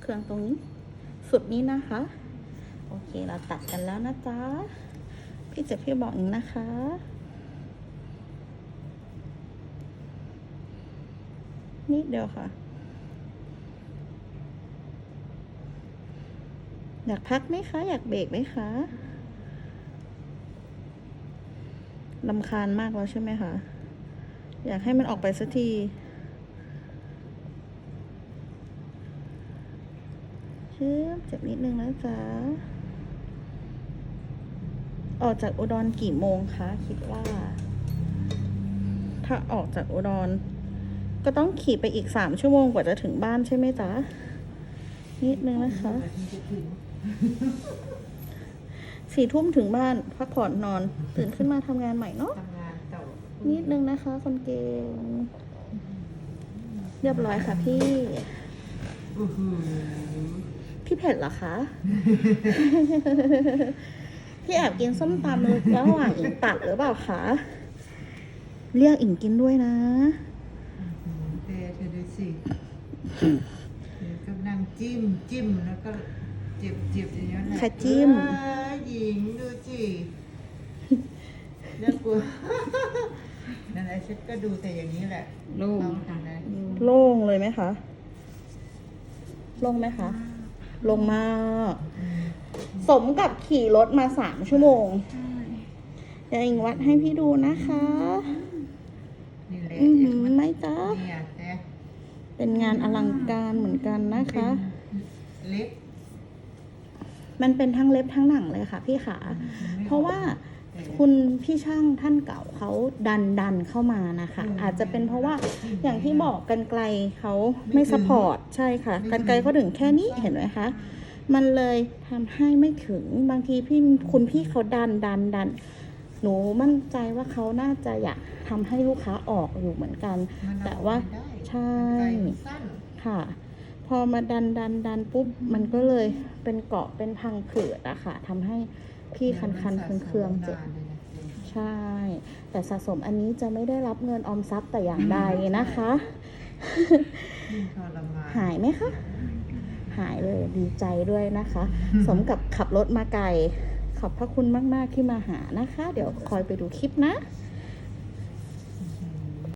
เครื่องตรงนี้สุดนี้นะคะ โอเคเราตัดกันแล้วนะจ๊ะพี่เจะพี่บอกอีกนะคะนิดเดียวค่ะ อยากพักไหมคะ อยากเบรกไหมคะลำคาญมากแล้วใช่ไหมคะ อยากให้มันออกไปสักที ชื่อเจ็บนิดนึงนะจ๊ะ ออกจากอุดรกี่โมงคะ คิดว่า ถ้าออกจากอุดร ก็ต้องขี่ไปอีกสามชั่วโมงกว่าจะถึงบ้านใช่ไหมจ๊ะ นิดนึงนะคะ สี่ทุ่มถึงบ้าน พักผ่อนนอน ตื่นขึ้นมาทำงานใหม่เนาะนิดนึงนะคะ คนเก่ง เรียบร้อยค่ะพี่ พี่เผ็ดเหรอคะ พี่แอบกินส้มตำระหว่างอิงตัดหรือเปล่าคะ เรียกอิงกินด้วยนะเธอเธอดูสิเธอกำลังจิ้มจิ้มแล้วก็เจ็บเจ็บอย่างนี้ยแหละค่ะจิ้ม เอ้ยหญิงดูสิน่ากลัวนั่นแหละฉันก็ดูแต่อย่างนี้แหละโล่งเราค่ะทำได้โล่งเลยไหมคะ โล่งไหมคะ ลงมากอืมสมกับขี่รถมาสามชั่วโมง เดี๋ยวอิงวัดให้พี่ดูนะคะ นี่แหละอือหือไหม่จ้าเนี่ยแต่เป็นงานอลังการเหมือนกันนะคะเป็นเล็บมันเป็นทั้งเล็บทั้งหนังเลยค่ะพี่ขาไม่เพราะว่าแต่ คุณพี่ช่างท่านเก่าเขาดันดันเข้ามานะคะอืมอาจจะเป็นเพราะว่าอย่างที่บอกกันไกลเขาไม่ไม่ถึงสปอร์ตใช่ค่ะไม่ถึงกันไกลเขาถึงแค่นี้เห็นไหมคะมันเลยทำให้ไม่ถึงบางทีพี่คุณพี่เขาดันดันดัน หนูมั่นใจว่าเขาน่าจะอยากทำให้ลูกค้าออกอยู่เหมือนกันมันเอแต่ว่าไม่ได้ใช่ไกลมันสั้นค่ะ พอมาดันดันดันปุ๊บมันก็เลยเป็นเกาะเป็นพังผืดอะค่ะทำให้ พี่คันคันๆเคืองๆเจ็บใช่ แต่สะสมอันนี้จะไม่ได้รับเงินออมทรัพย์แต่อย่างใดนะคะยิ่งทรมานหายไหมคะ หายเลยดีใจด้วยนะคะ สมกับขับรถมาไกลขอบพระคุณมาก ๆ ที่มาหานะคะ เดี๋ยวคอยไปดูคลิปนะค